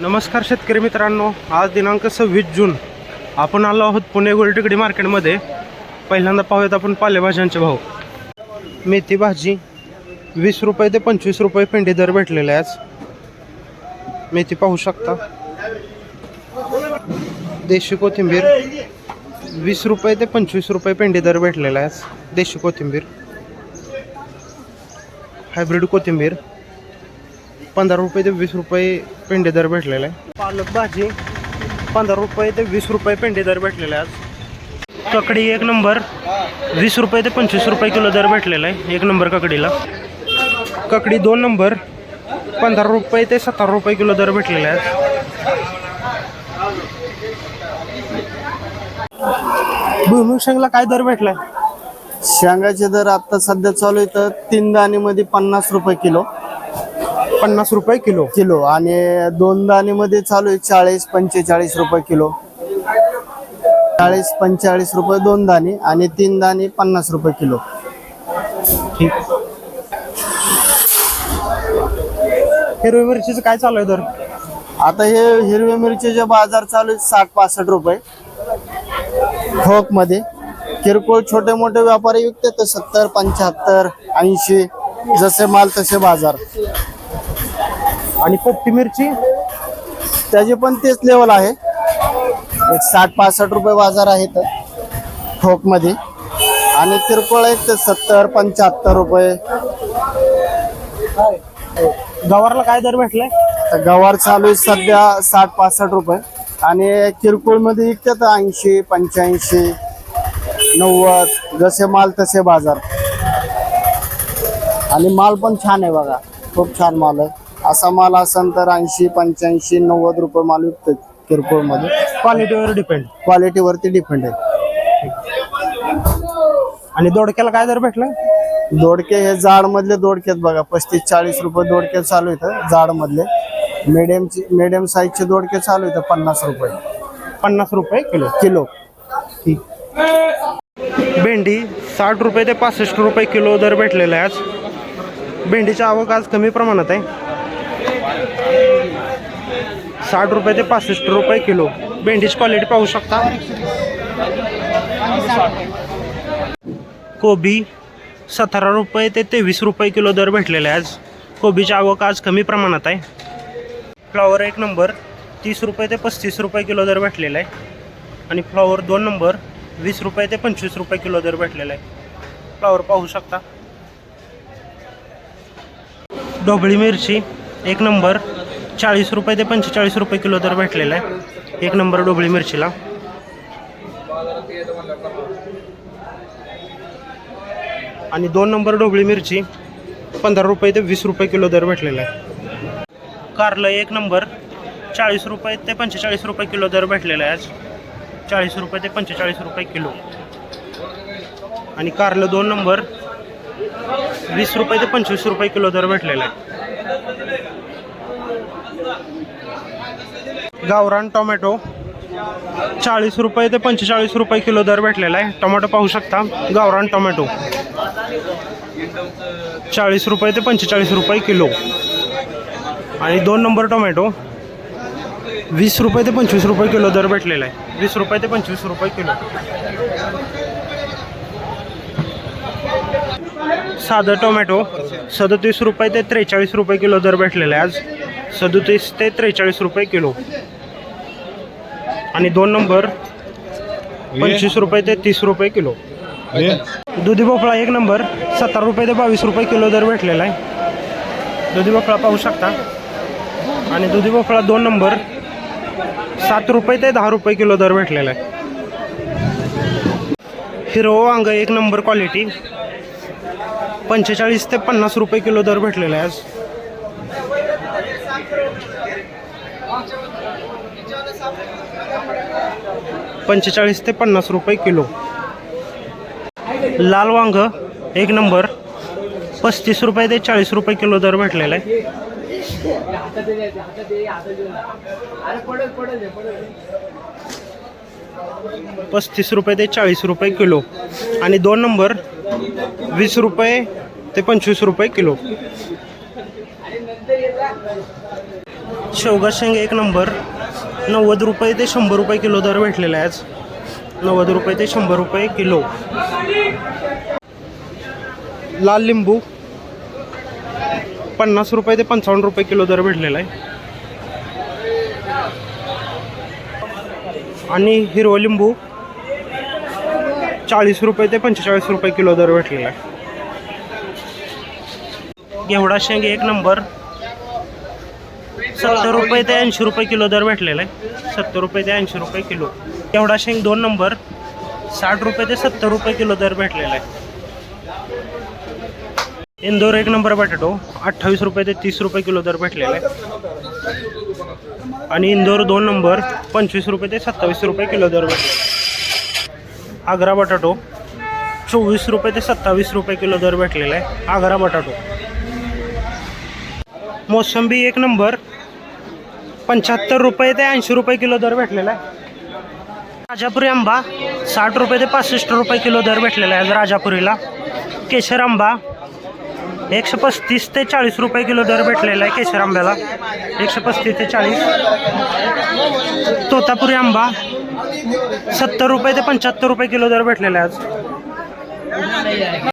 नमस्कार शेतकरी मित्रांनो आज दिनांक सव्वीस जून. आपण आलो आहोत पुणे गोलटेकडी मार्केटमध्ये. पहिल्यांदा पाहूयात आपण पालेभाज्यांचे भाव. मेथी भाजी वीस रुपये ते पंचवीस रुपये पेंडी दर भेटलेले आज मेथी पाहू शकता. देशी कोथिंबीर वीस रुपये ते पंचवीस रुपये पेंडी दर भेटलेला आहे आज देशी कोथिंबीर हायब्रिड कोथिंबीर पंधरा रुपये ते वीस रुपये पेंडे दर भेटलेला आहे. पालक भाजी पंधरा रुपये ते वीस रुपये पेंडे दर भेटलेला आहे आज. ककडी एक नंबर वीस रुपये ते पंचवीस रुपये किलो दर भेटलेला आहे एक नंबर ककडीला. ककडी दोन नंबर पंधरा रुपये ते सतरा रुपये किलो दर भेटलेला आहे भुईमुग शेंगला काय दर भेटलाय? शेंगाचे दर आता सध्या चालू आहे तर तीन दाणेमध्ये पन्नास रुपये किलो. पन्नास रुपये किलो. किलो. आणि दोन दाणेमध्ये चालू आहे चाळीस पंचेचाळीस रुपये किलो. चाळीस पंचेचाळीस रुपये दोन दाणे आणि तीन दाणे पन्नास रुपये किलो. ठीक. हिरवी मिरचीचं काय चालू आहे दर? आता हे हिरव्या मिरचीचे बाजार चालू आहेत साठ पासष्ट रुपये. ठोकमध्ये किरकोळ छोटे मोठे व्यापारी विकते तर सत्तर पंच्याहत्तर ऐंशी जसे माल तसे बाजार. आणि पोपटी मिरची. त्याचे पण तेच लेवल आहे. एक साठ पासष्ट रुपये बाजार आहेत ठोकमध्ये आणि किरकोळ आहेत ते सत्तर पंच्याहत्तर रुपये. गवारला काय दर भेटलाय तर गवार चालू आहे सध्या साठ पासष्ट रुपये. आणि किरकोळमध्ये विकतात ऐंशी पंच्याऐंशी नव्वद जसे माल तसे बाजार. आणि माल पण छान आहे बघा. खूप छान माल आहे. असा माल असेल तर ऐंशी पंच्याऐंशी नव्वद रुपये माल विकतात किरकोळमध्ये. क्वालिटीवर डिपेंड क्वालिटीवरती डिपेंड आहे. आणि दोडक्याला काय दर भेटलाय दोडके हे जाड मधले दोडके आहेत बघा पस्तीस चाळीस रुपये दोडके चालू आहेत जाड मधले मिडियम मिडियम साईजचे दोडके चालू आहेत पन्नास रुपये. पन्नास रुपये किलो. किलो. ठीक भेंडी साठ रुपये ते पासष्ट रुपये किलो दर भेटलेला आहे आज. भेंडीची आवक आज कमी प्रमाणात आहे. साठ रुपये ते पासष्ट रुपये किलो. भेंडीची क्वालिटी पाहू शकता. कोबी सतरा रुपये ते तेवीस रुपये किलो दर भेटलेला आहे आज. कोबीची आवक आज कमी प्रमाणात आहे. फ्लॉवर एक नंबर तीस रुपये ते पस्तीस रुपये किलो दर भेटलेला आहे. आणि फ्लॉवर दोन नंबर वीस रुपये ते पंचवीस रुपये किलो दर भेटलेला आहे. फ्लॉवर पाहू शकता. ढोबळी मिरची एक नंबर चाळीस रुपये ते पंचेचाळीस रुपये किलो दर भेटलेला आहे. एक नंबर डोबळी मिरचीला. आणि दोन नंबर ढोबळी मिरची पंधरा रुपये ते वीस रुपये किलो दर भेटलेला आहे. कारलं एक नंबर चाळीस रुपये ते पंचेचाळीस रुपये किलो दर भेटलेला आहे आज. चाळीस रुपये ते पंचेचाळीस रुपये किलो. आणि कारलं दोन नंबर वीस रुपये ते पंचवीस रुपये किलो दर भेटलेला आहे. गावरान टोमॅटो. चाळीस रुपये ते पंचेचाळीस रुपये किलो दर भेटलेला आहे. टोमॅटो पाहू शकता. गावरान टोमॅटो. चाळीस रुपये ते पंचेचाळीस रुपये किलो. आणि दोन नंबर टोमॅटो. वीस रुपये ते पंचवीस रुपये किलो दर भेटलेला आहे. वीस रुपये ते पंचवीस रुपये किलो. साधं टोमॅटो सदतीस रुपये ते त्रेचाळीस रुपये किलो दर भेटलेला आहे आज. सदतीस ते त्रेचाळीस रुपये किलो. आणि दोन नंबर पंचवीस रुपये ते तीस रुपये किलो. दुधी भोपळा एक नंबर सत्तर रुपये ते बावीस रुपये किलो दर भेटलेला आहे. दुधी भोपळा पाहू शकता. आणि दुधी भोपळा दोन नंबर सात रुपये ते दहा रुपये किलो दर भेटलेला आहे. हिरवं वांग एक नंबर क्वालिटी पंचेचाळीस ते पन्नास रुपये किलो दर भेटलेला आहे आज. पंचेचाळीस ते पन्नास रुपये किलो. लाल वांग एक नंबर. पस्तीस रुपये ते चाळीस रुपये किलो दर भेटलेला आहे. पस्तीस रुपये ते चाळीस रुपये किलो. आणि दोन नंबर वीस रुपये ते पंचवीस रुपये किलो. शेवगा शेंग एक नंबर. नव्वद रुपये ते शंभर रुपये किलो दर भेटलेला आहे आज नव्वद रुपये ते शंभर रुपये किलो. लाल लिंबू. पन्नास रुपये ते पंचावन्न रुपये किलो दर भेटलेला आहे. आणि हिरवं लिंबू. चाळीस रुपये ते पंचेचाळीस रुपये किलो दर भेटलेला आहे. घेवडा शेंग एक नंबर. सत्तर रुपये ते ऐंशी रुपये किलो दर भेटलेला आहे. सत्तर रुपये ते ऐंशी रुपये किलो. घेवडा शेंग दोन नंबर. साठ रुपये ते सत्तर रुपये किलो दर भेटलेला आहे. इंदोर एक नंबर बटाटो. अठ्ठावीस रुपये ते तीस रुपये किलो दर भेटलेला आहे. आणि इंदोर दोन नंबर. पंचवीस रुपये ते सत्तावीस रुपये किलो दर भेटले आग्रा बटाटो. चोवीस रुपये ते सत्तावीस रुपये किलो दर भेटलेला आहे. आग्रा बटाटो. मोसंबी एक नंबर. पंच्याहत्तर रुपये ते ऐंशी रुपये किलो दर भेटलेला आहे. राजापुरी आंबा साठ रुपये ते पासष्ट रुपये किलो दर भेटलेला आहे राजापुरीला. केशर आंबा एकशे पस्तीस ते चाळीस रुपये किलो दर भेटलेला आहे केशर आंब्याला. एकशे पस्तीस ते चाळीस. तोतापुरी आंबा सत्तर रुपये ते पंच्याहत्तर रुपये किलो दर भेटलेला आहे आज